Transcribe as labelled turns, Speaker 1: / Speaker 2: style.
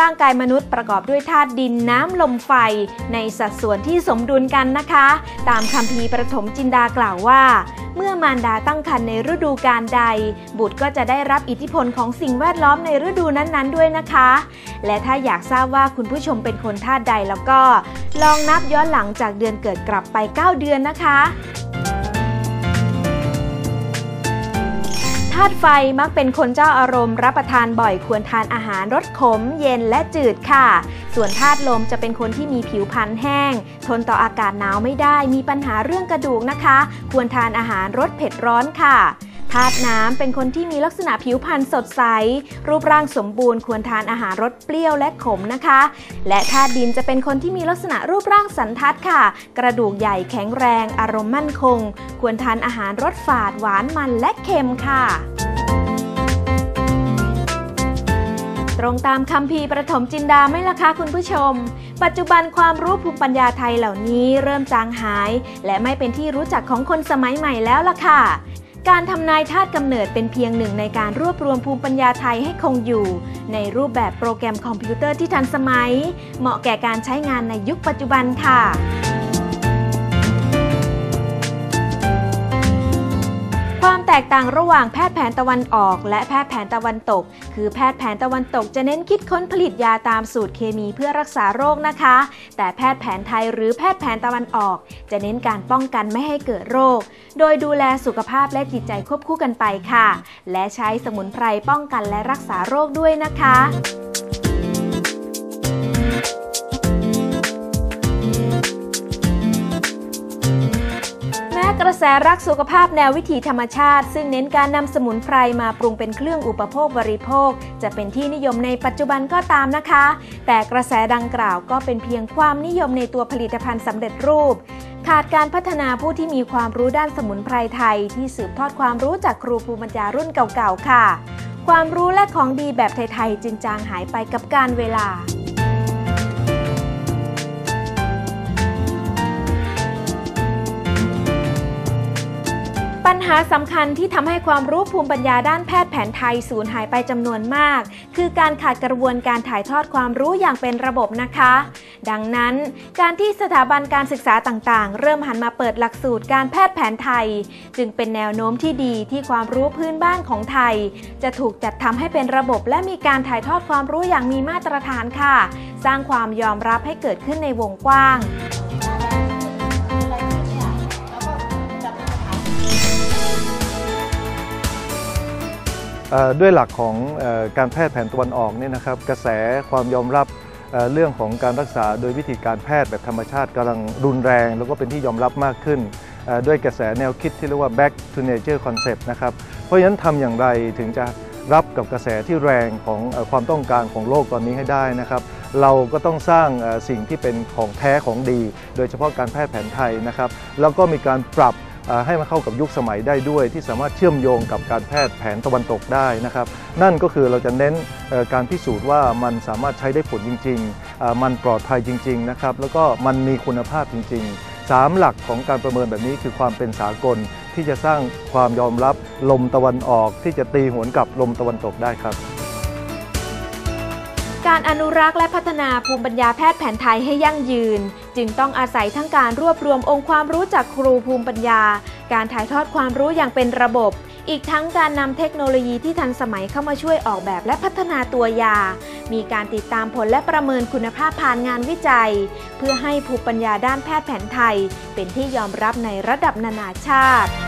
Speaker 1: ร่างกายมนุษย์ประกอบด้วยธาตุดินน้ำลมไฟ ในสัดส่วนที่สมดุลกันนะคะ ตามคำพีประถมจินดากล่าวว่า เมื่อมารดาตั้งครรภ์ในฤดูกาลใด บุตรก็จะได้รับอิทธิพลของสิ่งแวดล้อมในฤดูนั้นๆ ด้วยนะคะ และถ้าอยากทราบว่าคุณผู้ชมเป็นคนธาตุใดแล้วก็ ลองนับย้อนหลังจากเดือนเกิดกลับไป 9 เดือนนะคะาตุไฟมักเป็นคนเจ้าอารมณ์รับประทานบ่อยควรทานอาหารรสขม เย็นและจืดค่ะ ส่วนธาตุลมจะเป็นคนที่มีผิวพรรณแห้ง ทนต่ออากาศหนาวไม่ได้ มีปัญหาเรื่องกระดูกนะคะ ควรทานอาหารรสเผ็ดร้อนค่ะ ธาตุน้ำเป็นคนที่มีลักษณะผิวพรรณสดใส รูปร่างสมบูรณ์ควรทานอาหารรสเปรี้ยวและขมนะคะ และธาตุดินจะเป็นคนที่มีลักษณะรูปร่างสันทัดค่ะ กระดูกใหญ่แข็งแรง อารมณ์มั่นคง ควรทานอาหารรสฝาดหวานมันและเค็มค่ะตรงตามคำพีประถมจินดาไหม่ล่ะคะคุณผู้ชม ปัจจุบันความรู้ภูมิปัญญาไทยเหล่านี้เริ่มจางหาย และไม่เป็นที่รู้จักของคนสมัยใหม่แล้วล่ะค่ะ การทำนายธาตุกำเนิดเป็นเพียงหนึ่งในการรวบรวมภูมิปัญญาไทยให้คงอยู่ ในรูปแบบโปรแกรมคอมพิวเตอร์ที่ทันสมัย เหมาะแก่การใช้งานในยุคปัจจุบันค่ะ ความแตกต่างระหว่างแพทย์แผนตะวันออก และแพทย์แผนตะวันตก คือแพทย์แผนตะวันตกจะเน้นคิดค้นผลิตยาตามสูตรเคมีเพื่อรักษาโรคนะคะ แต่แพทย์แผนไทยหรือแพทย์แผนตะวันออก จะเน้นการป้องกันไม่ให้เกิดโรค โดยดูแลสุขภาพและจิตใจควบคู่กันไปค่ะ และใช้สมุนไพรป้องกันและรักษาโรคด้วยนะคะ สรักสุขภาพแนววิถีธรรมชาติ ซึ่งเน้นการนำสมุนไพรมาปรุงเป็นเครื่องอุปโภคบริโภค จะเป็นที่นิยมในปัจจุบันก็ตามนะคะ แต่กระแสดังกล่าวก็เป็นเพียงความนิยมในตัวผลิตภัณฑ์สำเร็จรูป ขาดการพัฒนาผู้ที่มีความรู้ด้านสมุนไพรไทย ที่สืบทอดความรู้จากครูภูมิปัญญารุ่นเก่าๆค่ะ ความรู้และของดีแบบไทยๆจึงจางหายไปกับการเวลา ญหาสำคัญที่ทำให้ความรู้ภูมิปัญญาด้านแพทย์แผนไทยสูญหายไปจำนวนมาก คือการขาดกระบวนการถ่ายทอดความรู้อย่างเป็นระบบนะคะ ดังนั้น การที่สถาบันการศึกษาต่างๆ เริ่มหันมาเปิดหลักสูตรการแพทย์แผนไทย จึงเป็นแนวโน้มที่ดีที่ความรู้พื้นบ้านของไทย จะถูกจัดทำให้เป็นระบบและมีการถ่ายทอดความรู้อย่างมีมาตรฐานค่ะ สร้างความยอมรับให้เกิดขึ้นในวงกว้าง
Speaker 2: ด้วยหลักของอการแพทย์แผนตะวันออกเนี่ยนะครับกระแสความยอมรับเรื่องของการรักษาโดยวิธีการแพทย์แบบธรรมชาติกำลังรุนแรง แล้วก็เป็นที่ยอมรับมากขึ้น ด้วยกระแสแนวคิดที่เรียกว่า back to nature concept นะครับเพราะฉะนั้นทำอย่างไรถึงจะรับกับกระแสที่แรงของอความต้องการของโลกตอนนี้ให้ได้นะครับ เราก็ต้องสร้างสิ่งที่เป็นของแท้ของดี โดยเฉพาะการแพทย์แผนไทยนะครับ แล้วก็มีการปรับ ให้มันเข้ากับยุคสมัยได้ด้วย ที่สามารถเชื่อมโยงกับการแพทย์แผนตะวันตกได้นะครับนั่นก็คือเราจะเน้นการพิสูจน์ว่ามันสามารถใช้ได้ผลจริงๆ มันปลอดภัยจริงๆนะครับแล้วก็มันมีคุณภาพจริง ๆสามหลักของการประเมินแบบนี้คือความเป็นสากลที่จะสร้างความยอมรับลมตะวันออกที่จะตีหวนกับลมตะวันตกได้ครับ
Speaker 1: การอนุรักษ์และพัฒนาภูมิปัญญาแพทย์แผนไทยให้ยั่งยืน จึงต้องอาศัยทั้งการรวบรวมองค์ความรู้จากครูภูมิปัญญา การถ่ายทอดความรู้อย่างเป็นระบบ อีกทั้งการนำเทคโนโลยีที่ทันสมัยเข้ามาช่วยออกแบบและพัฒนาตัวยา มีการติดตามผลและประเมินคุณภาพผ่านงานวิจัย เพื่อให้ภูมิปัญญาด้านแพทย์แผนไทย เป็นที่ยอมรับในระดับนานาชาติ